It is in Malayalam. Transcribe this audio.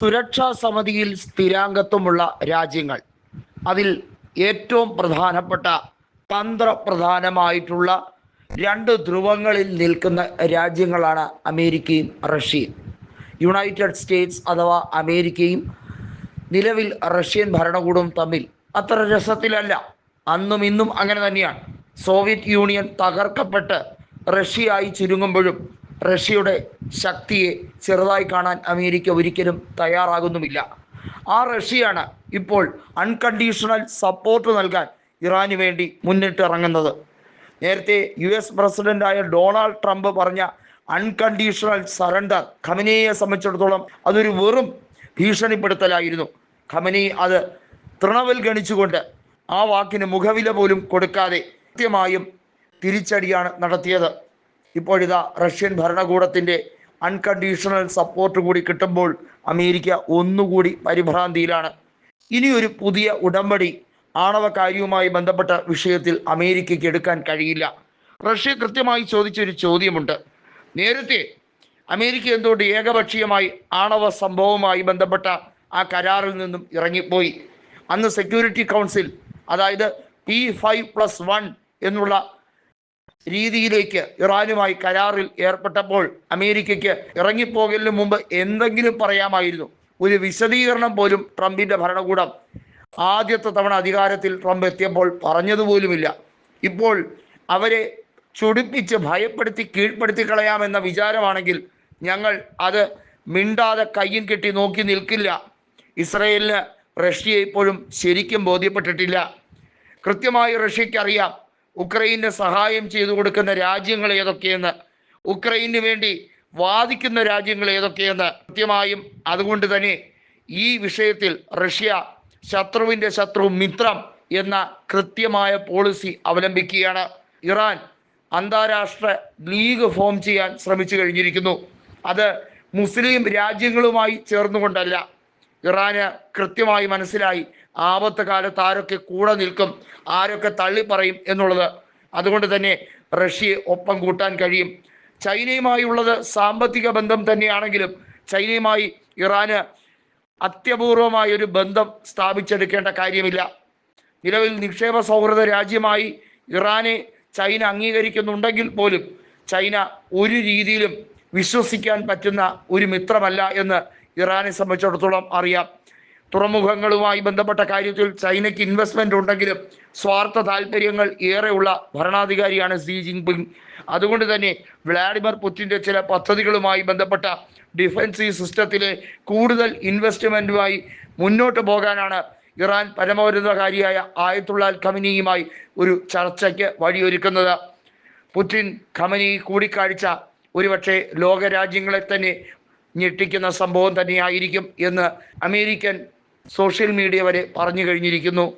സുരക്ഷാ സമിതിയിൽ സ്ഥിരാംഗത്വമുള്ള രാജ്യങ്ങൾ. അതിൽ ഏറ്റവും പ്രധാനപ്പെട്ട തന്ത്രപ്രധാനമായിട്ടുള്ള രണ്ട് ധ്രുവങ്ങളിൽ നിൽക്കുന്ന രാജ്യങ്ങളാണ് അമേരിക്കയും റഷ്യയും. യുണൈറ്റഡ് സ്റ്റേറ്റ്സ് അഥവാ അമേരിക്കയും നിലവിൽ റഷ്യൻ ഭരണകൂടവും തമ്മിൽ അത്ര രസത്തിലല്ല. അന്നും ഇന്നും അങ്ങനെ തന്നെയാണ്. സോവിയറ്റ് യൂണിയൻ തകർക്കപ്പെട്ട് റഷ്യയായി ചുരുങ്ങുമ്പോഴും റഷ്യയുടെ ശക്തിയെ ചെറുതായി കാണാൻ അമേരിക്ക ഒരിക്കലും തയ്യാറാകുന്നുമില്ല. ആ റഷ്യയാണ് ഇപ്പോൾ അൺകണ്ടീഷണൽ സപ്പോർട്ട് നൽകാൻ ഇറാനു വേണ്ടി മുന്നിട്ടിറങ്ങുന്നത് നേരത്തെ യു എസ് പ്രസിഡന്റായ ഡൊണാൾഡ് ട്രംപ് പറഞ്ഞ അൺകണ്ടീഷണൽ സറണ്ടർ ഖമനയെ സംബന്ധിച്ചിടത്തോളം അതൊരു വെറും ഭീഷണിപ്പെടുത്തലായിരുന്നു. ഖമനി അത് തൃണവൽ ഗണിച്ചുകൊണ്ട് ആ വാക്കിന് മുഖവില പോലും കൊടുക്കാതെ കൃത്യമായും തിരിച്ചടിയാണ് നടത്തിയത്. ഇപ്പോഴിതാ റഷ്യൻ ഭരണകൂടത്തിന്റെ അൺകണ്ടീഷണൽ സപ്പോർട്ട് കൂടി കിട്ടുമ്പോൾ അമേരിക്ക ഒന്നുകൂടി പരിഭ്രാന്തിയിലാണ്. ഇനിയൊരു പുതിയ ഉടമ്പടി ആണവ കാര്യവുമായി ബന്ധപ്പെട്ട വിഷയത്തിൽ അമേരിക്കയ്ക്ക് എടുക്കാൻ കഴിയില്ല. റഷ്യ കൃത്യമായി ചോദിച്ചൊരു ചോദ്യമുണ്ട്. നേരത്തെ അമേരിക്ക എന്തുകൊണ്ട് ഏകപക്ഷീയമായി ആണവ സംഭവവുമായി ബന്ധപ്പെട്ട ആ കരാറിൽ നിന്നും ഇറങ്ങിപ്പോയി. അന്ന് സെക്യൂരിറ്റി കൗൺസിൽ അതായത് പി ഫൈവ് പ്ലസ് വൺ എന്നുള്ള രീതിയിലേക്ക് ഇറാനുമായി കരാറിൽ ഏർപ്പെട്ടപ്പോൾ അമേരിക്കയ്ക്ക് ഇറങ്ങിപ്പോകലിന് മുമ്പ് എന്തെങ്കിലും പറയാമായിരുന്നു. ഒരു വിശദീകരണം പോലും ട്രംപിന്റെ ഭരണകൂടം ആദ്യത്തെ തവണ അധികാരത്തിൽ ട്രംപ് എത്തിയപ്പോൾ പറഞ്ഞതുപോലുമില്ല. ഇപ്പോൾ അവരെ ചൊടിപ്പിച്ച് ഭയപ്പെടുത്തി കീഴ്പ്പെടുത്തി കളയാമെന്ന വിചാരമാണെങ്കിൽ ഞങ്ങൾ അത് മിണ്ടാതെ കയ്യും കെട്ടി നോക്കി നിൽക്കില്ല. ഇസ്രയേലിന് റഷ്യ ഇപ്പോഴും ശരിക്കും ബോധ്യപ്പെട്ടിട്ടില്ല. കൃത്യമായി റഷ്യയ്ക്ക് അറിയാം ഉക്രൈന് സഹായം ചെയ്തു കൊടുക്കുന്ന രാജ്യങ്ങൾ ഏതൊക്കെയെന്ന് ഉക്രൈന് വേണ്ടി വാദിക്കുന്ന രാജ്യങ്ങൾ ഏതൊക്കെയെന്ന് കൃത്യമായും അതുകൊണ്ട് തന്നെ ഈ വിഷയത്തിൽ റഷ്യ ശത്രുവിന്റെ ശത്രു മിത്രം എന്ന കൃത്യമായ പോളിസി അവലംബിക്കുകയാണ്. ഇറാൻ അന്താരാഷ്ട്ര ലീഗ് ഫോം ചെയ്യാൻ ശ്രമിച്ചു കഴിഞ്ഞിരിക്കുന്നു. അത് മുസ്ലിം രാജ്യങ്ങളുമായി ചേർന്നുകൊണ്ടല്ല. ഇറാന് കൃത്യമായി മനസ്സിലായി ആപത്ത് കാലത്ത് ആരൊക്കെ കൂടെ നിൽക്കും ആരൊക്കെ തള്ളി പറയും എന്നുള്ളത്. അതുകൊണ്ട് തന്നെ റഷ്യയെ ഒപ്പം കൂട്ടാൻ കഴിയും. ചൈനയുമായുള്ളത് സാമ്പത്തിക ബന്ധം തന്നെയാണെങ്കിലും ചൈനയുമായി ഇറാന് അത്യപൂർവമായ ഒരു ബന്ധം സ്ഥാപിച്ചെടുക്കേണ്ട കാര്യമില്ല. നിലവിൽ നിക്ഷേപ സൗഹൃദ രാജ്യമായി ഇറാനെ ചൈന അംഗീകരിക്കുന്നുണ്ടെങ്കിൽ പോലും ചൈന ഒരു രീതിയിലും വിശ്വസിക്കാൻ പറ്റുന്ന ഒരു മിത്രമല്ല എന്ന് ഇറാനെ സംബന്ധിച്ചിടത്തോളം അറിയാം. തുറമുഖങ്ങളുമായി ബന്ധപ്പെട്ട കാര്യത്തിൽ ചൈനയ്ക്ക് ഇൻവെസ്റ്റ്മെന്റ് ഉണ്ടെങ്കിലും സ്വാർത്ഥ താല്പര്യങ്ങൾ ഏറെയുള്ള ഭരണാധികാരിയാണ് സി ജിൻപിങ് അതുകൊണ്ട് തന്നെ വ്ളാഡിമിർ പുറ്റിന്റെ ചില പദ്ധതികളുമായി ബന്ധപ്പെട്ട ഡിഫൻസീവ് സിസ്റ്റത്തിലെ കൂടുതൽ ഇൻവെസ്റ്റ്മെന്റുമായി മുന്നോട്ട് പോകാനാണ് ഇറാൻ പരമോന്നതകാരിയായ ആയത്തുള്ള ഖമനിയുമായി ഒരു ചർച്ചയ്ക്ക് വഴിയൊരുക്കുന്നത്. പുടിൻ ഖമനി കൂടിക്കാഴ്ച ഒരുപക്ഷെ ലോകരാജ്യങ്ങളെ തന്നെ ഞെട്ടിക്കുന്ന സംഭവം തന്നെയായിരിക്കും എന്ന് അമേരിക്കൻ സോഷ്യൽ മീഡിയ വരെ പറഞ്ഞു കഴിഞ്ഞിരിക്കുന്നു.